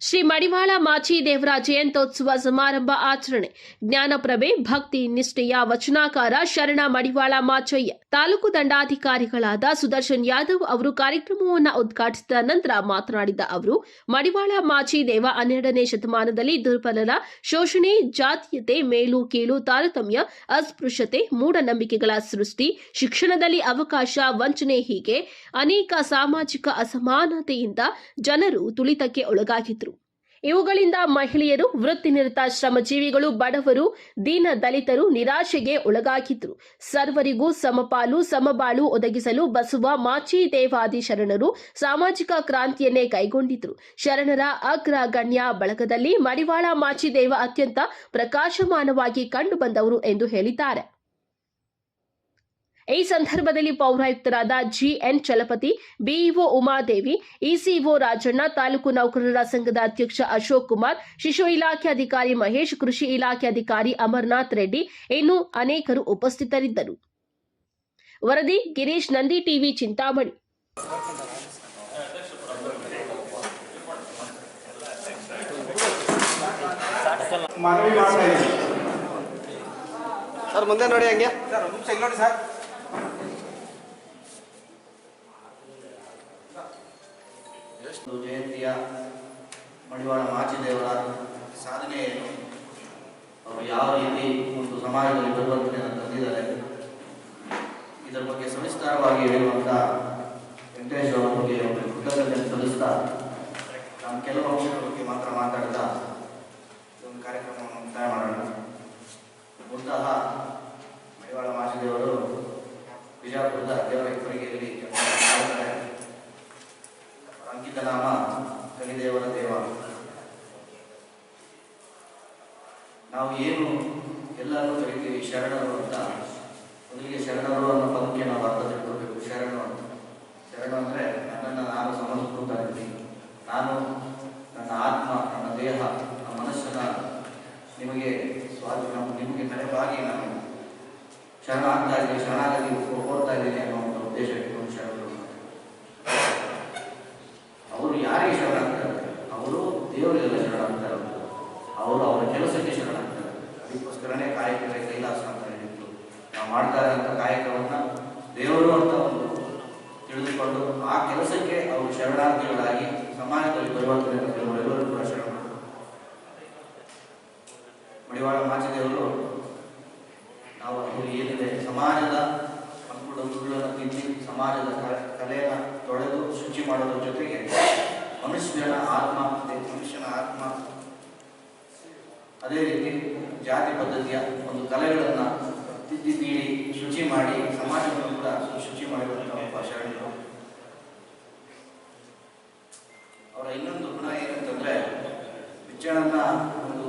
ಶ್ರೀ ಮಡಿವಾಳ ಮಾಚಿ ದೇವರ ಜಯಂತೋತ್ಸವ ಸಮಾರಂಭ ಆಚರಣೆ. ಜ್ಞಾನಪ್ರಭೆ, ಭಕ್ತಿ, ನಿಷ್ಠೆಯ ವಚನಾಕಾರ ಶರಣ ಮಡಿವಾಳ ಮಾಚಯ್ಯ. ತಾಲೂಕು ದಂಡಾಧಿಕಾರಿಗಳಾದ ಸುದರ್ಶನ್ ಯಾದವ್ ಅವರು ಕಾರ್ಯಕ್ರಮವನ್ನು ಉದ್ಘಾಟಿಸಿದ ನಂತರ ಮಾತನಾಡಿದ ಅವರು, ಮಡಿವಾಳ ಮಾಚಿ ದೇವ ಹನ್ನೆರಡನೇ ಶತಮಾನದಲ್ಲಿ ದುರ್ಬಲರ ಶೋಷಣೆ, ಜಾತೀಯತೆ, ಮೇಲು, ಕೀಳು, ತಾರತಮ್ಯ, ಅಸ್ಪೃಶ್ಯತೆ, ಮೂಢನಂಬಿಕೆಗಳ ಸೃಷ್ಟಿ, ಶಿಕ್ಷಣದಲ್ಲಿ ಅವಕಾಶ, ವಂಚನೆ ಹೀಗೆ ಅನೇಕ ಸಾಮಾಜಿಕ ಅಸಮಾನತೆಯಿಂದ ಜನರು ತುಳಿತಕ್ಕೆ ಒಳಗಾಗಿದ್ರು. ಇವುಗಳಿಂದ ಮಹಿಳೆಯರು ವೃತ್ತಿನಿರತ ಶ್ರಮಜೀವಿಗಳು, ಬಡವರು, ದೀನ ದಲಿತರು ನಿರಾಶೆಗೆ ಒಳಗಾಗಿದ್ರು ಸರ್ವರಿಗೂ ಸಮಪಾಲು, ಸಮಬಾಳು ಒದಗಿಸಲು ಬಸವ ಮಾಚಿ ದೇವಾದಿ ಶರಣರು ಸಾಮಾಜಿಕ ಕ್ರಾಂತಿಯನ್ನೇ ಕೈಗೊಂಡಿದ್ರು ಶರಣರ ಅಗ್ರಗಣ್ಯ ಬಳಗದಲ್ಲಿ ಮಡಿವಾಳ ಮಾಚಿದೇವ ಅತ್ಯಂತ ಪ್ರಕಾಶಮಾನವಾಗಿ ಕಂಡುಬಂದವರು ಎಂದು ಹೇಳಿದ್ದಾರೆ. ಈ ಸಂದರ್ಭದಲ್ಲಿ ಪೌರಾಯುಕ್ತರಾದ GN Chalapathi BEO Umadevi ECO Rajanna taluk ನೌಕರರ ಸಂಘದ ಅಧ್ಯಕ್ಷ ಅಶೋಕ್ ಕುಮಾರ್ ಶಿಶು ಇಲಾಖೆ ಅಧಿಕಾರಿ ಮಹೇಶ್ ಕೃಷಿ ಇಲಾಖೆ ಅಧಿಕಾರಿ ಅಮರ್ನಾಥ್ ರೆಡ್ಡಿ ಇನ್ನು ಅನೇಕರು ಉಪಸ್ಥಿತರಿದ್ದರು. ವರದಿ ಗಿರೀಶ್ ನಂದಿ ಟಿವಿ ಚಿಂತಾಮಣಿ. ಮನವಿ ಮಾಡ್ತಾ ಇದ್ದೀನಿ. ಸರ್ ಮುಂದೆ ನೋಡಿ ಹಂಗೆ. ಸರ್ ನೋಡಿ ಸರ್. ಜಯಂತಿಯ ಮಡಿವಾಳ ಮಾಚಿದೇವರ ಸಾಧನೆ ಏನು ಅವರು ಯಾವ ರೀತಿ ಒಂದು ಸಮಾಜದಲ್ಲಿ ಪರಿವರ್ತನೆಯನ್ನು ತಂದಿದ್ದಾರೆ. ಇದರ ಬಗ್ಗೆ ಸವಿಸ್ತಾರವಾಗಿ ಹೇಳುವಂಥ ವೆಂಕಟೇಶ್ ಅವರ ಬಗ್ಗೆ ಒಂದು ಸಲ್ಲಿಸ್ತಾ, ನಾನು ಕೆಲವು ಅಂಶಗಳ ಬಗ್ಗೆ ಮಾತ್ರ ಮಾತಾಡ್ತಾ ಒಂದು ಕಾರ್ಯಕ್ರಮವನ್ನು ಮುಕ್ತಾಯ ಮಾಡೋಣ. ಮೂಲತಃ ಮಡಿವಾಳ ಮಾಚಿದೇವರು ಬಿಜಾಪುರದ ದೇವರ ಇಬ್ಬರಿಗೆಯಲ್ಲಿ ಮಾಡ್ತಾರೆ ಅಂಕಿತ ನಾಮ ಕಲಿದೇವರ ದೇವ ನಾವು ಏನು ಎಲ್ಲರೂ ಕರಿತೀವಿ, ಶರಣರು ಅಂತ. ಮೊದಲಿಗೆ ಶರಣರು ಅನ್ನೋ ಪದಕ್ಕೆ ನಾವು ಅರ್ಥ ತಿಳ್ಕೊಳ್ಬೇಕು ಶರಣು ಅಂತ. ಶರಣು ಅಂದರೆ ನನ್ನನ್ನು ನಾನು ಸಮರ್ಪಿಸ್ಕೊಳ್ತಾ ಇದ್ದೀನಿ ನಾನು ನನ್ನ ಆತ್ಮ, ನನ್ನ ದೇಹ, ನನ್ನ ಮನಸ್ಸನ್ನ ನಿಮಗೆ ಸ್ವಾಧೀನ, ನಿಮಗೆ ತಲೆಬಾಗಿ ನಾನು ಶರಣ ಆಗ್ತಾ ಇದ್ದೀನಿ, ಶರಣಾಗತಿ ಹೋಗ್ತಾ ಇದ್ದೀನಿ ಅನ್ನೋ ಒಂದು ಉದ್ದೇಶ ಇಟ್ಕೊಂಡು ಶರಣರು ಅವರು ಯಾರಿಗೆ ಶರಣಾಗ್ತಾರೆ ಅವರು ದೇವರಿಗೆಲ್ಲ ಶರಣಾಗ್ತಾರೆ ಅವರು ಅವರ ಕೆಲಸಕ್ಕೆ ಶರಣಾಗ್ತಾರೆ ಅದಕ್ಕೋಸ್ಕರನೇ ಕಾಯಕವೇ ಕೈಲಾಸ ಅಂತ ಹೇಳಿದ್ದು ನಾವು ಅಂತ ಇರೋಂಥ ಕಾಯಕವನ್ನ ದೇವರು ಅಂತ ಒಂದು ತಿಳಿದುಕೊಂಡು ಆ ಕೆಲಸಕ್ಕೆ ಅವರು ಶರಣಾರ್ಥಿಗಳಾಗಿ ಸಮಾಜದಲ್ಲಿ ಪರಿವರ್ತನೆ ಎಲ್ಲರೂ ಕೂಡ ಶರಣ ಮಡಿವಾಳ ಮಾಚಿದೇವರು, ನಾವು ಅದು ಏನಿದೆ, ಸಮಾಜದ ಉಗುಳನ್ನು ತಿದ್ದಿ ಸಮಾಜದ ಕಲೆಯನ್ನ ತೊಳೆದು ಶುಚಿ ಮಾಡೋದ್ರ ಜೊತೆಗೆ ಮನುಷ್ಯನ ಆತ್ಮ ಮನುಷ್ಯನ ಆತ್ಮ, ಅದೇ ರೀತಿ ಜಾತಿ ಪದ್ಧತಿಯ ಒಂದು ಕಲೆಗಳನ್ನು ತಿದ್ದಿ ತೀಡಿ ಶುಚಿ ಮಾಡಿ, ಸಮಾಜವನ್ನು ಕೂಡ ಶುಚಿ ಮಾಡಿರುವಂತಹ ಒಬ್ಬ ಶರಣರು ಅವರ ಇನ್ನೊಂದು ಗುಣ ಏನಂತಂದ್ರೆ ವಿಜ್ಞಾನನ ಒಂದು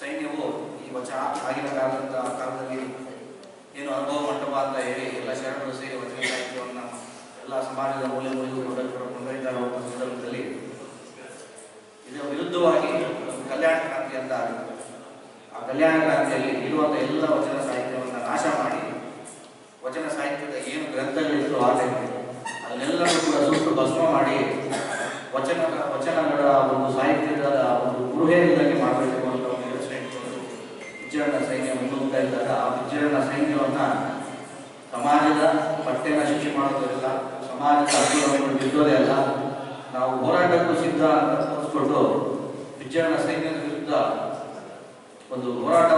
ಸೈನ್ಯವು ಈ ವಚ ಆಗಿನ ಕಾಲದ ಕಾಲದಲ್ಲಿ ಏನು ಅನುಭವ ಮಂಟಪ ಅಂತ ಹೇಳಿ ಎಲ್ಲ ಶರಣರು ಸೇರಿ ವಚನ ಸಾಹಿತ್ಯವನ್ನು ಎಲ್ಲ ಸಮಾಜದ ಮೂಲೆ ಮೂಲೆಗೂ ಕೊಂಡೊಯ್ದು ಒಬ್ಬ ಸಂದರ್ಭದಲ್ಲಿ ಇದರ ವಿರುದ್ಧವಾಗಿ ಕಲ್ಯಾಣ ಕ್ರಾಂತಿ ಅಂತ ಆ ಕಲ್ಯಾಣ ಕ್ರಾಂತಿಯಲ್ಲಿ ಇರುವಂತಹ ಎಲ್ಲ ವಚನ ಸಾಹಿತ್ಯವನ್ನು ನಾಶ ಮಾಡಿ ವಚನ ಸಾಹಿತ್ಯದ ಏನು ಗ್ರಂಥಗಳಿತ್ತು ಆ ಟೈಮಲ್ಲಿ ಅದನ್ನೆಲ್ಲರೂ ಕೂಡ ಸುಟ್ಟು ಭಸ್ಮ ಮಾಡಿ ವಚನ ವಚನಗಳ ಒಂದು ಸಾಹಿತ್ಯದ ಒಂದು ಗೃಹೇರಿದಂಗೆ ಮಾಡಬೇಕು ಅಂತ ಒಂದು ಯೋಚನೆ ಇಟ್ಕೊಂಡು ವಿಜಯನ ಸೈನ್ಯ ಮುಂದೋಗ್ತಾ ಇದ್ದಾಗ ಸೈನ್ಯವನ್ನು ಸಮಾಜದ ಪಠ್ಯನ ಶಿಕ್ಷೆ ಮಾಡೋದಿಲ್ಲ ಸಮಾಜದ ಅನುಕೂಲವನ್ನು ಬಿದ್ದೋದೇ ಅಲ್ಲ, ನಾವು ಹೋರಾಟಕ್ಕೂ ಸಿದ್ಧ ಅಂತ ತೋರಿಸ್ಕೊಂಡು ವಿಜಯನ ಸೈನ್ಯದ ವಿರುದ್ಧ ಒಂದು ಹೋರಾಟ